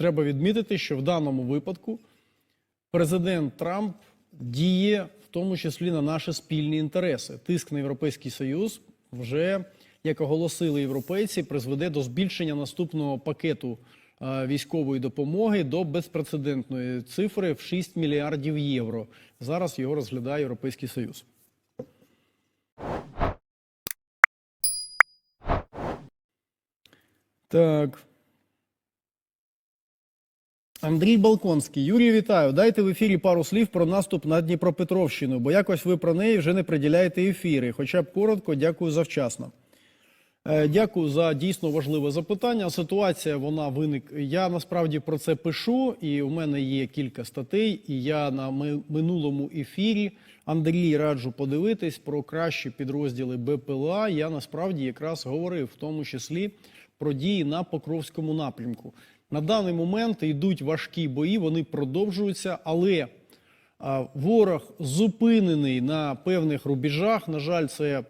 треба відмітити, що в даному випадку президент Трамп діє в тому числі на наші спільні інтереси. Тиск на Європейський Союз вже, як оголосили європейці, призведе до збільшення наступного пакету е, військової допомоги до безпрецедентної цифри в 6 мільярдів євро. Зараз його розглядає Європейський Союз. Так. Андрій Балконський. Юрій, вітаю. Дайте в ефірі пару слів про наступ на Дніпропетровщину, бо якось ви про неї вже не приділяєте ефіри. Хоча б коротко, дякую завчасно. Е, Дякую за дійсно важливе запитання. Ситуація вона виник. Я насправді про це пишу, і у мене є кілька статей. І я на минулому ефірі Андрій раджу подивитись про кращі підрозділи БПЛА. Я насправді якраз говорив, в тому числі про дії на Покровському напрямку. На даний момент йдуть важкі бої, вони продовжуються, але Ворог зупинений на певних рубежах. На жаль, це